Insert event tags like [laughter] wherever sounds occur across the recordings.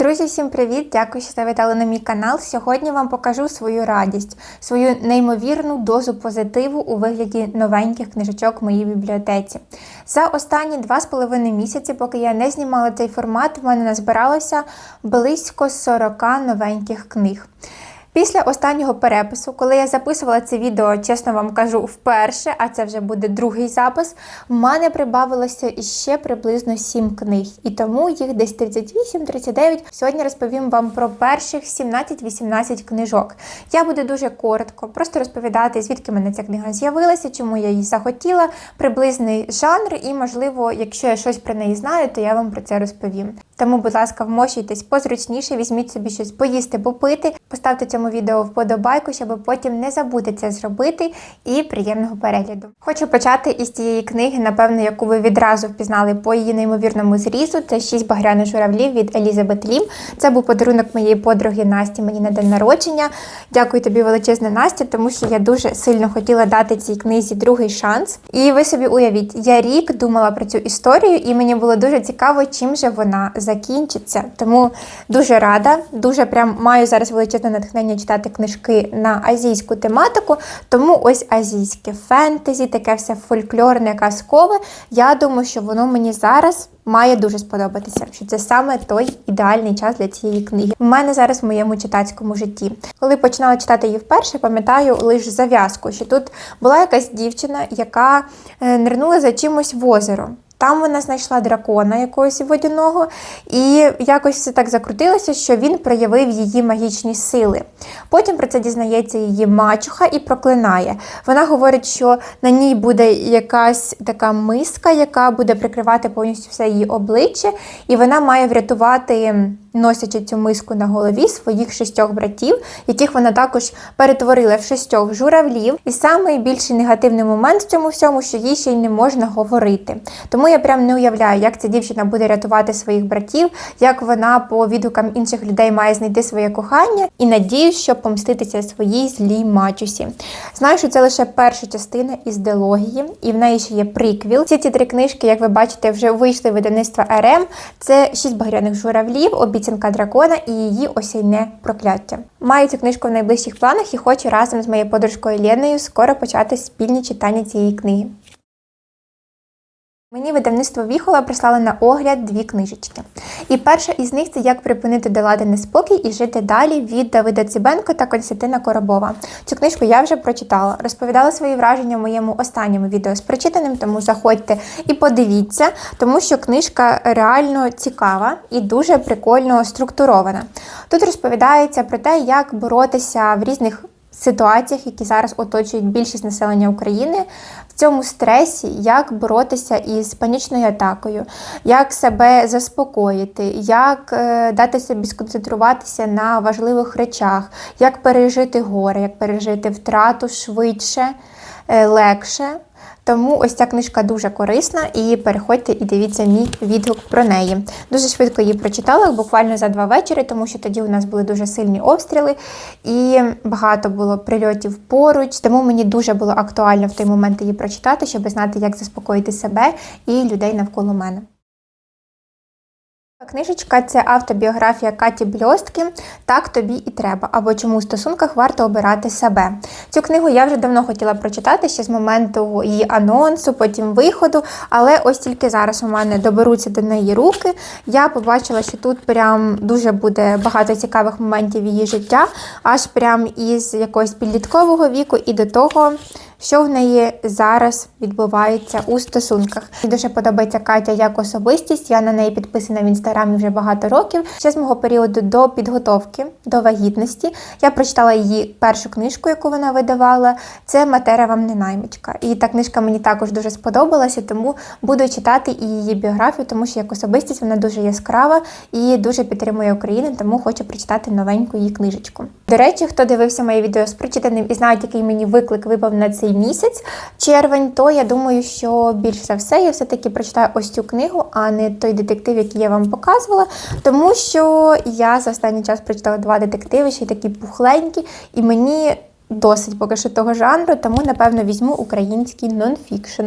Друзі, всім привіт! Дякую, що завітали на мій канал. Сьогодні вам покажу свою радість, свою неймовірну дозу позитиву у вигляді новеньких книжечок в моїй бібліотеці. За останні два з половиною місяці, поки я не знімала цей формат, в мене назбиралося близько 40 новеньких книг. Після останнього перепису, коли я записувала це відео, чесно вам кажу, вперше, а це вже буде другий запис, в мене прибавилося іще приблизно 7 книг. І тому їх десь 38-39. Сьогодні розповім вам про перших 17-18 книжок. Я буду дуже коротко, просто розповідати, звідки мене ця книга з'явилася, чому я її захотіла, приблизний жанр, і, можливо, якщо я щось про неї знаю, то я вам про це розповім. Тому, будь ласка, вмощуйтесь позручніше, візьміть собі щось поїсти, попити, поставте цьому відео вподобайку, щоб потім не забути це зробити. І приємного перегляду. Хочу почати із цієї книги, напевно, яку ви відразу впізнали по її неймовірному зрізу. Це шість багряних журавлів від Елізабет Лім. Це був подарунок моєї подруги Насті мені на день народження. Дякую тобі, величезне Настя, тому що я дуже сильно хотіла дати цій книзі другий шанс. І ви собі уявіть, я рік думала про цю історію, і мені було дуже цікаво, чим же вона закінчиться. Тому дуже рада, дуже прям маю зараз величезне натхнення читати книжки на азійську тематику. Тому ось азійське фентезі, таке все фольклорне, казкове. Я думаю, що воно мені зараз. Має дуже сподобатися, що це саме той ідеальний час для цієї книги. У мене зараз в моєму читацькому житті. Коли починала читати її вперше, пам'ятаю лише зав'язку, що тут була якась дівчина, яка е, нирнула за чимось в озеро. Там вона знайшла дракона якогось водяного, і якось все так закрутилося, що він проявив її магічні сили. Потім про це дізнається її мачуха і проклинає. Вона говорить, що на ній буде якась така миска, яка буде прикривати повністю все її обличчя, і вона має врятувати. Носячи цю миску на голові своїх шістьох братів, яких вона також перетворила в шістьох журавлів. І найбільший негативний момент в цьому всьому, що їй ще й не можна говорити. Тому я прям не уявляю, як ця дівчина буде рятувати своїх братів, як вона по відгукам інших людей має знайти своє кохання і надіюсь, щоб помститися своїй злій мачусі. Знаю, що це лише перша частина із дилогії, і в неї ще є приквіл. Всі ці три книжки, як ви бачите, вже вийшли видавництва РМ. Це шість багряних журавлів, обіцянка дракона і її осяйне прокляття. Маю цю книжку в найближчих планах і хочу разом з моєю подружкою Леною скоро почати спільні читання цієї книги. Мені видавництво Віхола прислали на огляд дві книжечки. І перша із них це як припинити долади неспокій і жити далі від Давида Цибенко та Константина Коробова. Цю книжку я вже прочитала. Розповідала свої враження в моєму останньому відео з прочитаним, тому заходьте і подивіться, тому що книжка реально цікава і дуже прикольно структурована. Тут розповідається про те, як боротися в різних ситуаціях, які зараз оточують більшість населення України, в цьому стресі, як боротися із панічною атакою, як себе заспокоїти, як е, дати собі сконцентруватися на важливих речах, як пережити горе, як пережити втрату швидше, е, легше. Тому ось ця книжка дуже корисна, і переходьте і дивіться мій відгук про неї. Дуже швидко її прочитала, буквально за два вечори, тому що тоді у нас були дуже сильні обстріли і багато було прильотів поруч. Тому мені дуже було актуально в той момент її прочитати, щоб знати, як заспокоїти себе і людей навколо мене. Книжечка це автобіографія Каті Бльостки Так тобі і треба, або чому у стосунках варто обирати себе. Цю книгу я вже давно хотіла прочитати ще з моменту її анонсу, потім виходу, але ось тільки зараз у мене доберуться до неї руки. Я побачила, що тут прям дуже буде багато цікавих моментів її життя, аж прям із якогось підліткового віку і до того що в неї зараз відбувається у стосунках. Мені дуже подобається Катя як особистість. Я на неї підписана в інстаграмі вже багато років. Ще з мого періоду до підготовки до вагітності я прочитала її першу книжку, яку вона видавала. Це Матера вам не наймичка. І та книжка мені також дуже сподобалася, тому буду читати і її біографію, тому що як особистість вона дуже яскрава і дуже підтримує Україну, тому хочу прочитати новеньку її книжечку. До речі, хто дивився моє відео з прочитаним і знають, який мені виклик випав на цей місяць, червень, то я думаю, що більш за все я все-таки прочитаю ось цю книгу, а не той детектив, який я вам показувала. Тому що я за останній час прочитала два детективи, ще й такі пухленькі, і мені досить поки що того жанру, тому, напевно, візьму український нонфікшн.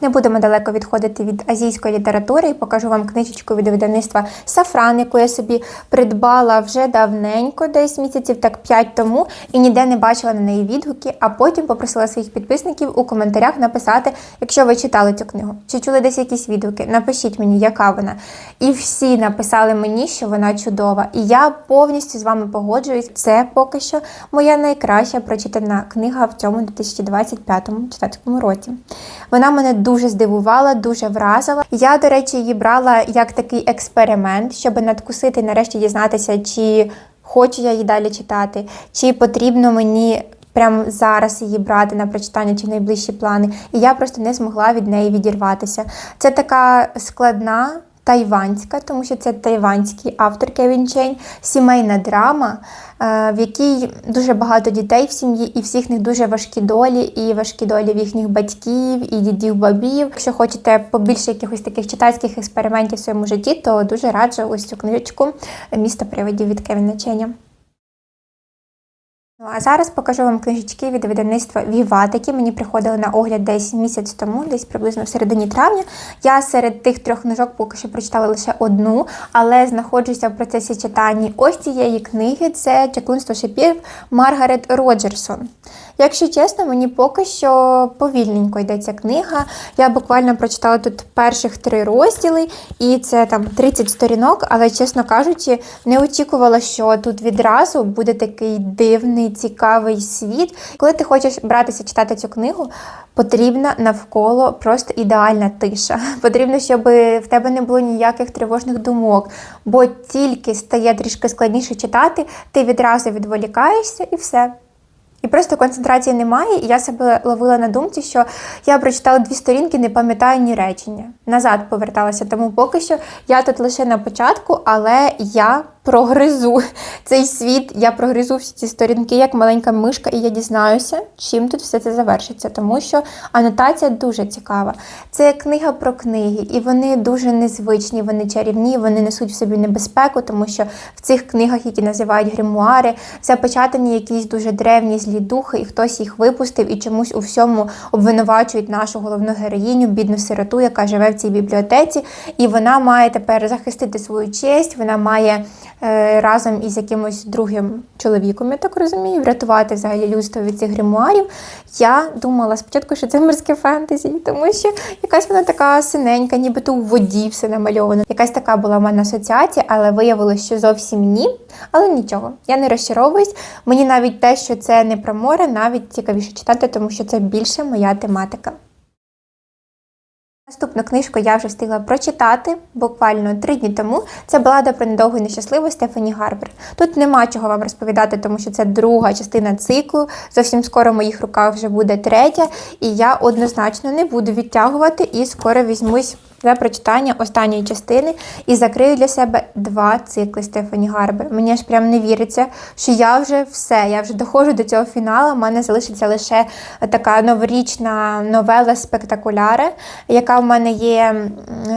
Не будемо далеко відходити від азійської літератури і покажу вам книжечку від видавництва Сафран, яку я собі придбала вже давненько, десь місяців так 5 тому, і ніде не бачила на неї відгуки, а потім попросила своїх підписників у коментарях написати, якщо ви читали цю книгу, чи чули десь якісь відгуки, напишіть мені, яка вона. І всі написали мені, що вона чудова. І я повністю з вами погоджуюсь. Це поки що моя найкраща прочитана книга в цьому 2025-2024 році. Вона мене дуже здивувала, дуже вразила. Я, до речі, її брала як такий експеримент, щоб надкусити нарешті дізнатися, чи хочу я її далі читати, чи потрібно мені. Прямо зараз її брати на прочитання чи найближчі плани, і я просто не змогла від неї відірватися. Це така складна тайванська, тому що це тайванський автор Кевін Чейн, сімейна драма, в якій дуже багато дітей в сім'ї, і всіх них дуже важкі долі, і важкі долі в їхніх батьків, і дідів, бабів. Якщо хочете побільше якихось таких читацьких експериментів в своєму житті, то дуже раджу ось цю книжечку Місто привидів від Кевіна Ченя. Ну, а зараз покажу вам книжечки від видавництва Віват, які мені приходили на огляд десь місяць тому, десь приблизно в середині травня. Я серед тих трьох книжок поки що прочитала лише одну, але знаходжуся в процесі читання ось цієї книги. Це Чаклунство шипів Маргарет Роджерсон. Якщо чесно, мені поки що повільненько йде ця книга. Я буквально прочитала тут перших три розділи, і це там 30 сторінок, але, чесно кажучи, не очікувала, що тут відразу буде такий дивний, цікавий світ. Коли ти хочеш братися читати цю книгу, потрібна навколо просто ідеальна тиша. [laughs] Потрібно, щоб в тебе не було ніяких тривожних думок, бо тільки стає трішки складніше читати, ти відразу відволікаєшся і все. І просто концентрації немає, і я себе ловила на думці, що я прочитала дві сторінки, не пам'ятаю ні речення. Назад поверталася. Тому поки що я тут лише на початку, але я прогризу [laughs] цей світ, я прогризу всі ці сторінки, як маленька мишка, і я дізнаюся, чим тут все це завершиться. Тому що анотація дуже цікава. Це книга про книги, і вони дуже незвичні, вони чарівні, вони несуть в собі небезпеку, тому що в цих книгах, які називають гримуари, запечатані якісь дуже древні злі духи, і хтось їх випустив і чомусь у всьому обвинувачують нашу головну героїню, бідну сироту, яка живе в цій бібліотеці, і вона має тепер захистити свою честь, вона має разом із якимось другим чоловіком, я так розумію, врятувати взагалі людство від цих гримуарів. Я думала спочатку, що це морське фентезі, тому що якась вона така синенька, нібито у воді все намальовано. Якась така була в мене асоціація, але виявилось, що зовсім ні. Але нічого, я не розчаровуюсь. Мені навіть те, що це не про море, навіть цікавіше читати, тому що це більше моя тематика. Наступну книжку я вже встигла прочитати буквально три дні тому. Це балада про недовгу і нещасливу Стефані Гарбер. Тут нема чого вам розповідати, тому що це друга частина циклу. Зовсім скоро в моїх руках вже буде третя, і я однозначно не буду відтягувати і скоро візьмусь за прочитання останньої частини і закрию для себе два цикли Стефані Гарбер. Мені ж прям не віриться, що я вже все, я вже доходжу до цього фіналу. У мене залишиться лише така новорічна новела спектакуляри, яка в мене є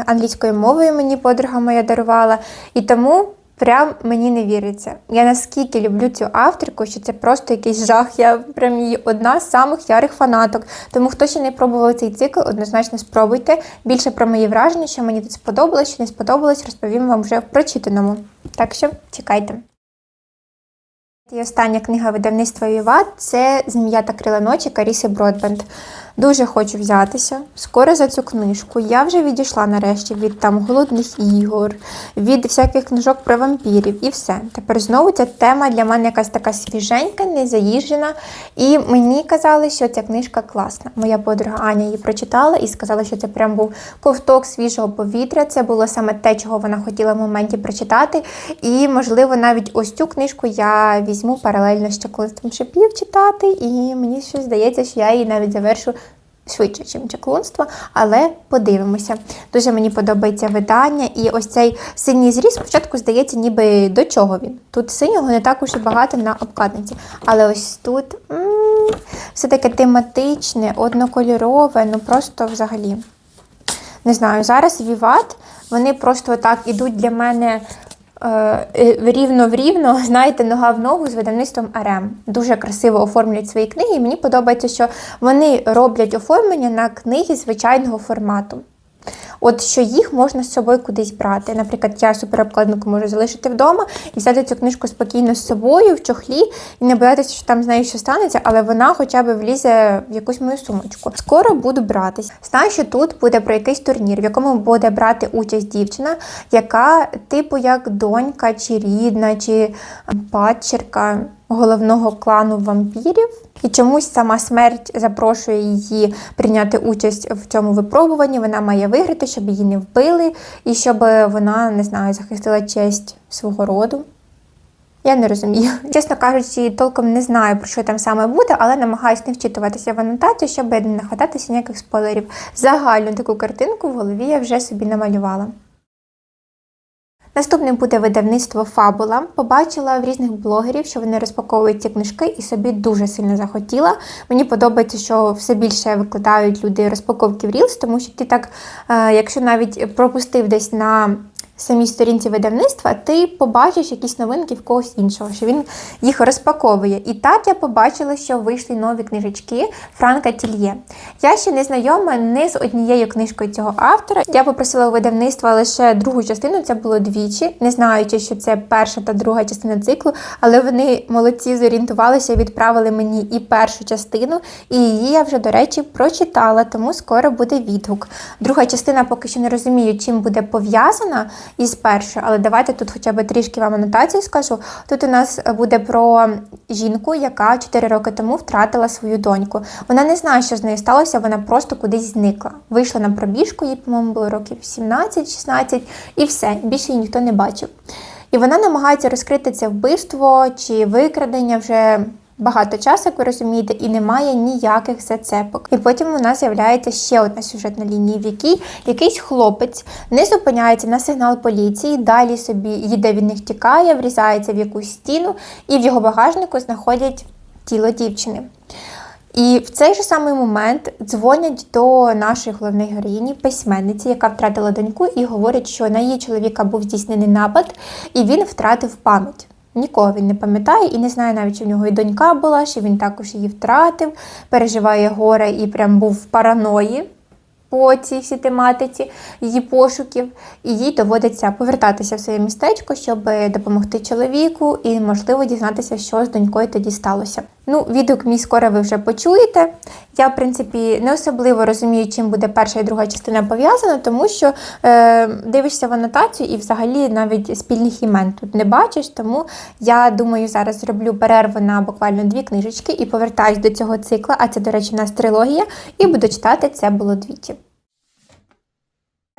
англійською мовою, мені подруга моя дарувала. І тому. Прям мені не віриться. Я наскільки люблю цю авторку, що це просто якийсь жах. Я прям її одна з самих ярих фанаток. Тому хто ще не пробував цей цикл, однозначно спробуйте. Більше про мої враження, що мені тут сподобалось, що не сподобалось, розповім вам вже в прочитаному. Так що чекайте. І остання книга видавництва Віват це Змія та крила ночі Каріси Бродбенд. Дуже хочу взятися. Скоро за цю книжку. Я вже відійшла нарешті від там голодних ігор, від всяких книжок про вампірів і все. Тепер знову ця тема для мене якась така свіженька, незаїжджена. І мені казали, що ця книжка класна. Моя подруга Аня її прочитала і сказала, що це прям був ковток свіжого повітря. Це було саме те, чого вона хотіла в моменті прочитати. І, можливо, навіть ось цю книжку я візьму паралельно з чаклунством шипів читати, і мені щось здається, що я її навіть завершу швидше, ніж чаклунство, але подивимося. Дуже мені подобається видання, і ось цей синій зріз спочатку здається, ніби до чого він. Тут синього не так уж і багато на обкладинці. Але ось тут м все таке тематичне, однокольорове, ну просто взагалі. Не знаю, зараз Віват, вони просто так ідуть для мене рівно в рівно, [laughs] знаєте, нога в ногу з видавництвом РМ. Дуже красиво оформлюють свої книги. І мені подобається, що вони роблять оформлення на книги звичайного формату. От що їх можна з собою кудись брати. Наприклад, я суперобкладинку можу залишити вдома і взяти цю книжку спокійно з собою в чохлі і не боятися, що там з нею що станеться, але вона хоча б влізе в якусь мою сумочку. Скоро буду братись. Знаю, що тут буде про якийсь турнір, в якому буде брати участь дівчина, яка, типу, як донька, чи рідна, чи падчерка головного клану вампірів. І чомусь сама смерть запрошує її прийняти участь в цьому випробуванні. Вона має виграти, щоб її не вбили, і щоб вона не знаю, захистила честь свого роду. Я не розумію. [laughs] Чесно кажучи, толком не знаю, про що там саме буде, але намагаюся не вчитуватися в анотацію, щоб не нахвататися ніяких спойлерів. Загальну таку картинку в голові я вже собі намалювала. Наступним буде видавництво Фабула. Побачила в різних блогерів, що вони розпаковують ці книжки, і собі дуже сильно захотіла. Мені подобається, що все більше викладають люди розпаковки в Reels, тому що ти так, е, якщо навіть пропустив десь на самій сторінці видавництва, ти побачиш якісь новинки в когось іншого, що він їх розпаковує. І так я побачила, що вийшли нові книжечки Франка Тільє. Я ще не знайома не з однією книжкою цього автора. Я попросила у видавництва лише другу частину, це було двічі, не знаючи, що це перша та друга частина циклу, але вони молодці зорієнтувалися, і відправили мені і першу частину, і її я вже, до речі, прочитала, тому скоро буде відгук. Друга частина поки що не розумію, чим буде пов'язана із першою, але давайте тут хоча б трішки вам анотації скажу. Тут у нас буде про жінку, яка 4 роки тому втратила свою доньку. Вона не знає, що з нею сталося, вона просто кудись зникла. Вийшла на пробіжку, їй, по-моєму, було років 17-16, і все, більше її ніхто не бачив. І вона намагається розкрити це вбивство чи викрадення вже багато часу, як ви розумієте, і немає ніяких зацепок. І потім у нас з'являється ще одна сюжетна лінія, в якій якийсь хлопець не зупиняється на сигнал поліції, далі собі їде від них тікає, врізається в якусь стіну, і в його багажнику знаходять тіло дівчини. І в цей же самий момент дзвонять до нашої головної героїні, письменниці, яка втратила доньку, і говорять, що на її чоловіка був здійснений напад, і він втратив пам'ять. Нікого він не пам'ятає і не знає навіть, чи в нього і донька була, що він також її втратив, переживає горе і прям був в параної по цій всій тематиці її пошуків, і їй доводиться повертатися в своє містечко, щоб допомогти чоловіку і, можливо, дізнатися, що з донькою тоді сталося. Ну, відгук мій скоро ви вже почуєте. Я, в принципі, не особливо розумію, чим буде перша і друга частина пов'язана, тому що е, дивишся в анотацію і взагалі навіть спільних імен тут не бачиш. Тому я думаю, зараз зроблю перерву на буквально дві книжечки і повертаюсь до цього цикла. А це, до речі, у нас трилогія, і буду читати це було двічі.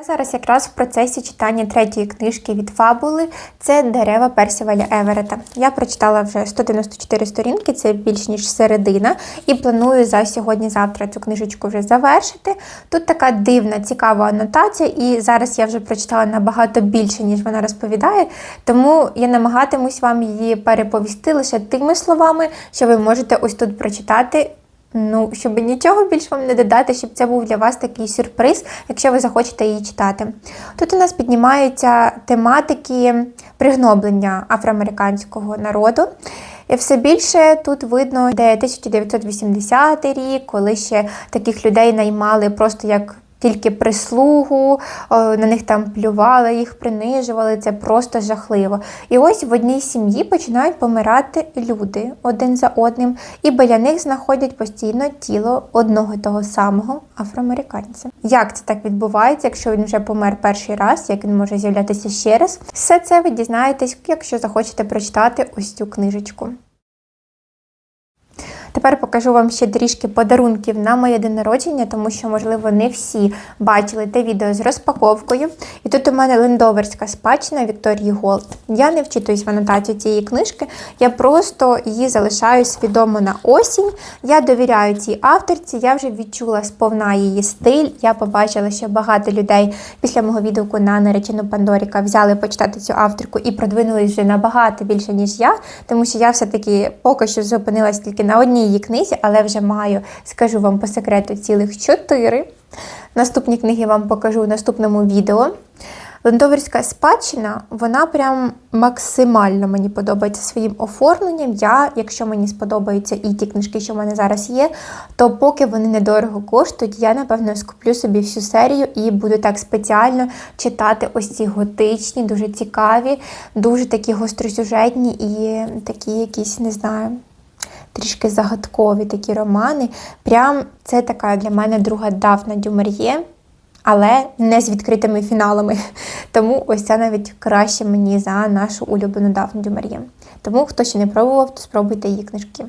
Я зараз якраз в процесі читання третьої книжки від Фабули це дерева Персіваля Еверета. Я прочитала вже 194 сторінки, це більш ніж середина, і планую за сьогодні-завтра цю книжечку вже завершити. Тут така дивна, цікава анотація, і зараз я вже прочитала набагато більше, ніж вона розповідає, тому я намагатимусь вам її переповісти лише тими словами, що ви можете ось тут прочитати. Ну, щоб нічого більш вам не додати, щоб це був для вас такий сюрприз, якщо ви захочете її читати. Тут у нас піднімаються тематики пригноблення афроамериканського народу. І все більше тут видно, де 1980 рік, коли ще таких людей наймали просто як тільки прислугу, на них там плювали, їх принижували, це просто жахливо. І ось в одній сім'ї починають помирати люди один за одним, і біля них знаходять постійно тіло одного того самого афроамериканця. Як це так відбувається, якщо він вже помер перший раз, як він може з'являтися ще раз? Все це ви дізнаєтесь, якщо захочете прочитати ось цю книжечку. Тепер покажу вам ще трішки подарунків на моє день народження, тому що, можливо, не всі бачили те відео з розпаковкою. І тут у мене лендоверська спадщина Вікторії Голд. Я не вчитуюсь в анотацію цієї книжки, я просто її залишаю свідомо на осінь. Я довіряю цій авторці, я вже відчула сповна її стиль. Я побачила, що багато людей після мого відгуку на наречену Пандоріка взяли почитати цю авторку і продвинулись вже набагато більше, ніж я, тому що я все-таки поки що зупинилась тільки на одній її книзі, але вже маю, скажу вам по секрету, цілих чотири. Наступні книги вам покажу в наступному відео. Лендоверська спадщина, вона прям максимально мені подобається своїм оформленням. Я, якщо мені сподобаються і ті книжки, що в мене зараз є, то поки вони недорого коштують, я напевно скуплю собі всю серію і буду так спеціально читати ось ці готичні, дуже цікаві, дуже такі гостросюжетні і такі якісь, не знаю. Трішки загадкові такі романи. Прям це така для мене друга Дафна Дюмар'є але не з відкритими фіналами. [laughs] Тому ось це навіть краще мені за нашу улюблену Дафну Дюмар'є. Тому, хто ще не пробував, то спробуйте її книжки.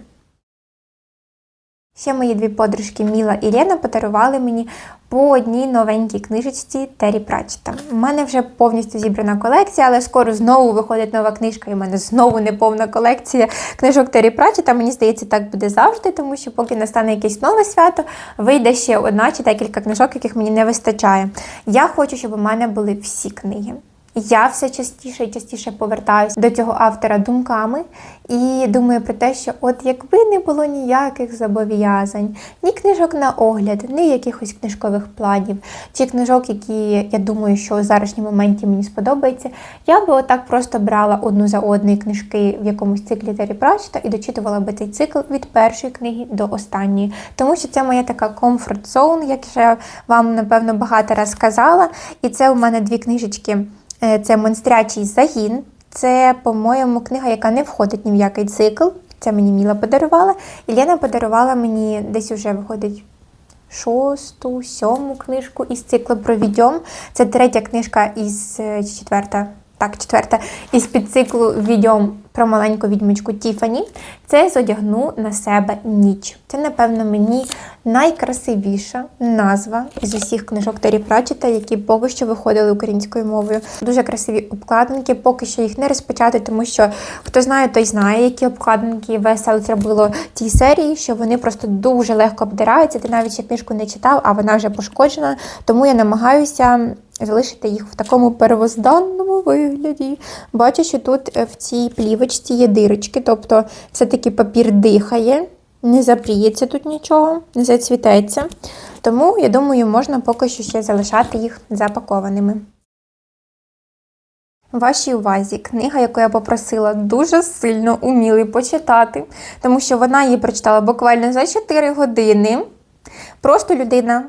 Ще мої дві подружки Міла і Лена подарували мені по одній новенькій книжечці Террі Пратчета. У мене вже повністю зібрана колекція, але скоро знову виходить нова книжка, і в мене знову неповна колекція книжок Террі Пратчета. Мені здається, так буде завжди, тому що поки настане якесь нове свято, вийде ще одна чи декілька книжок, яких мені не вистачає. Я хочу, щоб у мене були всі книги. Я все частіше і частіше повертаюся до цього автора думками і думаю про те, що от якби не було ніяких зобов'язань, ні книжок на огляд, ні якихось книжкових планів, чи книжок, які я думаю, що у зарашньому моменті мені сподобається, я би отак просто брала одну за одної книжки в якомусь циклі Террі Пратчета і дочитувала би цей цикл від першої книги до останньої. Тому що це моя така комфорт зон, як я вам напевно багато раз казала. І це у мене дві книжечки. Е, це монстрячий загін. Це, по-моєму, книга, яка не входить ні в який цикл. Це мені Міла подарувала. І подарувала мені десь уже виходить шосту, сьому книжку із циклу про відьом. Це третя книжка із е, четверта. Так, четверта із підциклу відьом про маленьку відьмочку Тіфані. Це зодягну на себе ніч. Це, напевно, мені найкрасивіша назва з усіх книжок Террі Пратчета, які поки що виходили українською мовою. Дуже красиві обкладинки, поки що їх не розпочати, тому що хто знає, той знає, які обкладинки весело зробило тій серії, що вони просто дуже легко обдираються. Ти навіть ще книжку не читав, а вона вже пошкоджена. Тому я намагаюся. Залишити їх в такому первозданному вигляді. Бачу, що тут в цій плівочці є дирочки, тобто все-таки папір дихає, не запріється тут нічого, не зацвітеться. Тому, я думаю, можна поки що ще залишати їх запакованими. Вашій увазі книга, яку я попросила дуже сильно уміли почитати, тому що вона її прочитала буквально за 4 години. Просто людина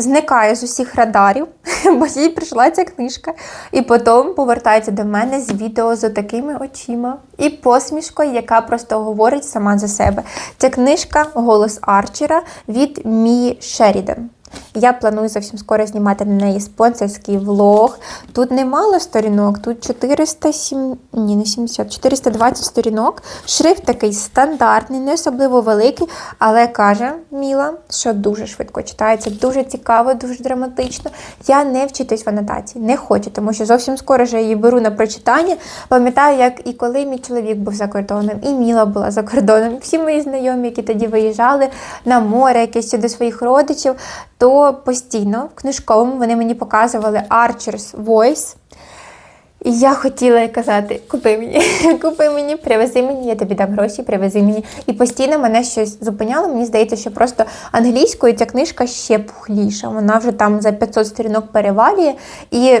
зникає з усіх радарів, [laughs] бо їй прийшла ця книжка, і потім повертається до мене з відео з такими очима і посмішкою, яка просто говорить сама за себе. Ця книжка Голос Арчера від Мії Шерідан. Я планую зовсім скоро знімати на неї спонсорський влог. Тут немало сторінок, тут 407, ні, не 70, 420 сторінок. Шрифт такий стандартний, не особливо великий, але каже Міла, що дуже швидко читається, дуже цікаво, дуже драматично. Я не вчитись в анотації, не хочу, тому що зовсім скоро вже її беру на прочитання. Пам'ятаю, як і коли мій чоловік був за кордоном, і Міла була за кордоном, всі мої знайомі, які тоді виїжджали на море, якесь до своїх родичів то постійно в книжковому вони мені показували Archer's Voice. І я хотіла казати: купи мені, [laughs] купи мені, привези мені, я тобі дам гроші, привези мені. І постійно мене щось зупиняло. Мені здається, що просто англійською ця книжка ще пухліша. Вона вже там за 500 сторінок перевалює, і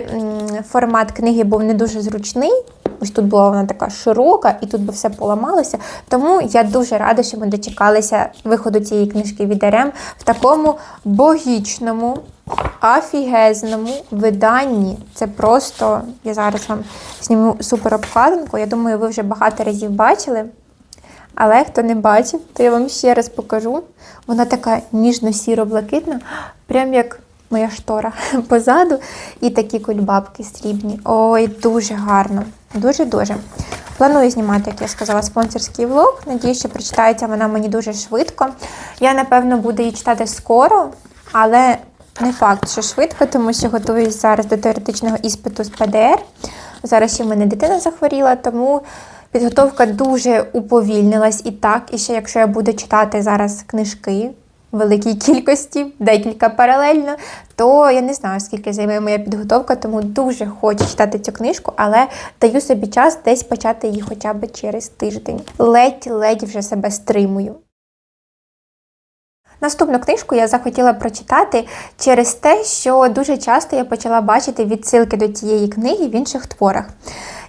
формат книги був не дуже зручний. Ось тут була вона така широка, і тут би все поламалося. Тому я дуже рада, що ми дочекалися виходу цієї книжки від РМ в такому богічному, афігезному виданні. Це просто, я зараз вам зніму супер обкладинку. Я думаю, ви вже багато разів бачили. Але хто не бачив, то я вам ще раз покажу. Вона така ніжно-сіро-блакитна, прям як моя штора [laughs] позаду. І такі кульбабки срібні. Ой, дуже гарно. Дуже-дуже. Планую знімати, як я сказала, спонсорський влог. Надію, що прочитається вона мені дуже швидко. Я, напевно, буду її читати скоро, але не факт, що швидко, тому що готуюсь зараз до теоретичного іспиту з ПДР. Зараз ще в мене дитина захворіла, тому підготовка дуже уповільнилась і так. І ще якщо я буду читати зараз книжки великій кількості, декілька паралельно, то я не знаю, скільки займе моя підготовка, тому дуже хочу читати цю книжку, але даю собі час десь почати її хоча б через тиждень. Ледь-ледь вже себе стримую. Наступну книжку я захотіла прочитати через те, що дуже часто я почала бачити відсилки до цієї книги в інших творах.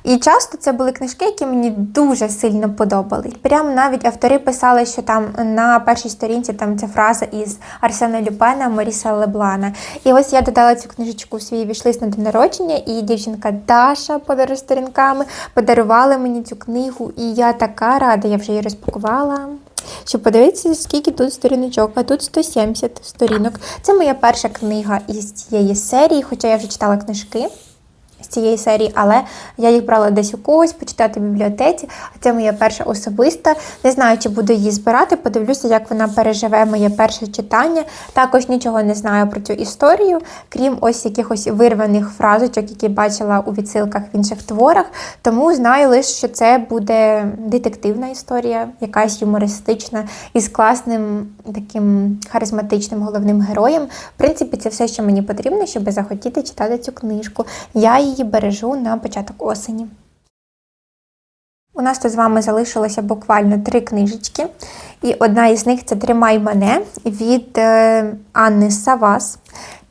І часто це були книжки, які мені дуже сильно подобались. Прямо навіть автори писали, що там на першій сторінці там ця фраза із Арсена Люпена, Маріса Леблана. І ось я додала цю книжечку в свій вішлист на день народження, і дівчинка Даша подорож сторінками подарувала мені цю книгу. І я така рада, я вже її розпакувала. Щоб подивитися, скільки тут сторіночок, а тут 170 сторінок. Це моя перша книга із цієї серії, хоча я вже читала книжки з цієї серії, але я їх брала десь у когось почитати в бібліотеці. А це моя перша особиста. Не знаю, чи буду її збирати. Подивлюся, як вона переживе моє перше читання. Також нічого не знаю про цю історію, крім ось якихось вирваних фразочок, які бачила у відсилках в інших творах. Тому знаю лише, що це буде детективна історія, якась юмористична із класним таким харизматичним головним героєм. В принципі, це все, що мені потрібно, щоб захотіти читати цю книжку. Я її бережу на початок осені. У нас тут з вами залишилося буквально три книжечки, і одна із них це Тримай мене від е, Анни Савас.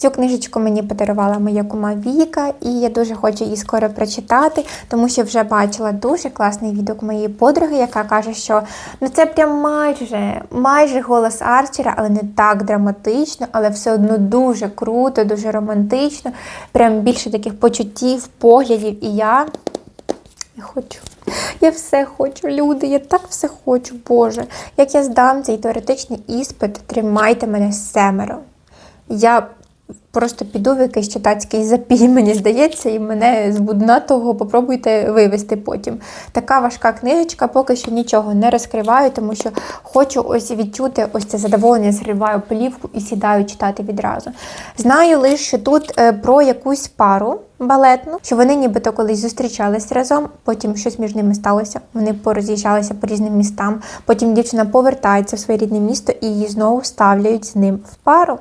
Цю книжечку мені подарувала моя кума Віка, і я дуже хочу її скоро прочитати, тому що вже бачила дуже класний відгук моєї подруги, яка каже, що ну це прям майже майже голос Арчера, але не так драматично, але все одно дуже круто, дуже романтично. Прям більше таких почуттів, поглядів. І я, я хочу. Я все хочу, люди, я так все хочу, Боже. Як я здам цей теоретичний іспит, тримайте мене семеро. Я просто піду в якийсь читацький запій, [laughs] мені здається, і мене з буднатого попробуйте вивести потім. Така важка книжечка, поки що нічого не розкриваю, тому що хочу ось відчути ось це задоволення, зриваю плівку і сідаю читати відразу. Знаю лише, що тут е, про якусь пару. Балетну, що вони нібито колись зустрічались разом, потім щось між ними сталося. Вони пороз'їжджалися по різним містам. Потім дівчина повертається в своє рідне місто і її знову ставляють з ним в пару.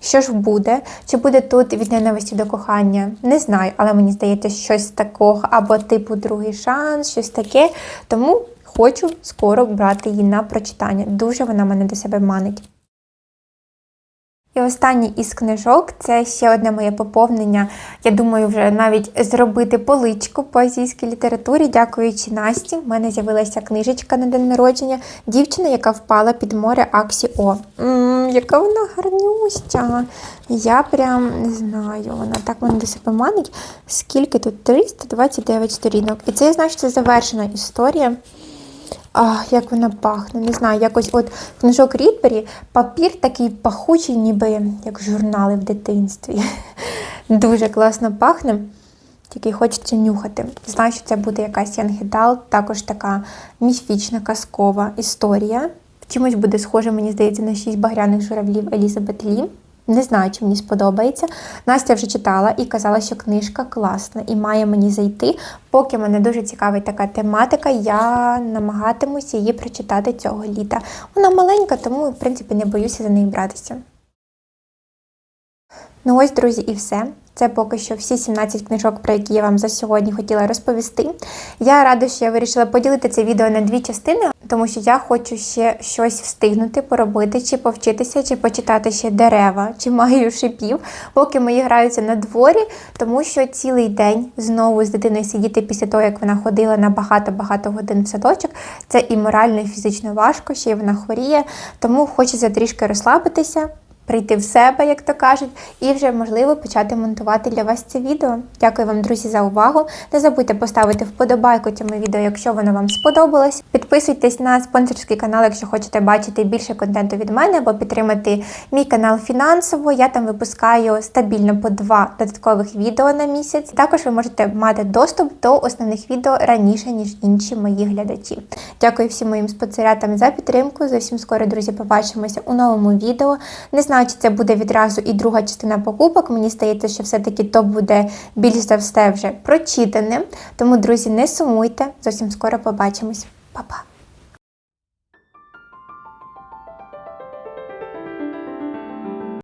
Що ж буде? Чи буде тут від ненависті до кохання? Не знаю, але мені здається, щось такого, або типу другий шанс, щось таке. Тому хочу скоро брати її на прочитання. Дуже вона мене до себе манить. І останній із книжок це ще одне моє поповнення. Я думаю, вже навіть зробити поличку по азійській літературі. Дякуючи Насті, в мене з'явилася книжечка на день народження. Дівчина, яка впала під море Аксі О. М-м, яка вона гарнюща. Я прям не знаю, вона так мене до себе манить. Скільки тут? 329 сторінок. І це значить, завершена історія. А, як вона пахне, не знаю, якось от книжок Рідбері, папір такий пахучий, ніби як журнали в дитинстві. [laughs] Дуже класно пахне, тільки хочеться нюхати. Знаю, що це буде якась Янгедал, також така міфічна казкова історія. Чимось буде схоже, мені здається, на шість багряних журавлів Елізабет Лі. Не знаю, чи мені сподобається. Настя вже читала і казала, що книжка класна і має мені зайти. Поки мене дуже цікавить така тематика, я намагатимуся її прочитати цього літа. Вона маленька, тому, в принципі, не боюся за неї братися. Ну ось, друзі, і все. Це поки що всі 17 книжок, про які я вам за сьогодні хотіла розповісти. Я рада, що я вирішила поділити це відео на дві частини, тому що я хочу ще щось встигнути поробити, чи повчитися, чи почитати ще дерева, чи магію шипів, поки мої граються на дворі, тому що цілий день знову з дитиною сидіти після того, як вона ходила на багато-багато годин в садочок. Це і морально, і фізично важко, ще й вона хворіє, тому хочеться трішки розслабитися прийти в себе, як то кажуть, і вже можливо почати монтувати для вас це відео. Дякую вам, друзі, за увагу. Не забудьте поставити вподобайку цьому відео, якщо воно вам сподобалось. Підписуйтесь на спонсорський канал, якщо хочете бачити більше контенту від мене, або підтримати мій канал фінансово. Я там випускаю стабільно по два додаткових відео на місяць. Також ви можете мати доступ до основних відео раніше, ніж інші мої глядачі. Дякую всім моїм спонсорятам за підтримку. Зовсім скоро, друзі, побачимося у новому відео. Не знаю, це буде відразу і друга частина покупок. Мені здається, що все-таки то буде більш за все вже прочитаним. Тому, друзі, не сумуйте. Зовсім скоро побачимось. Па-па!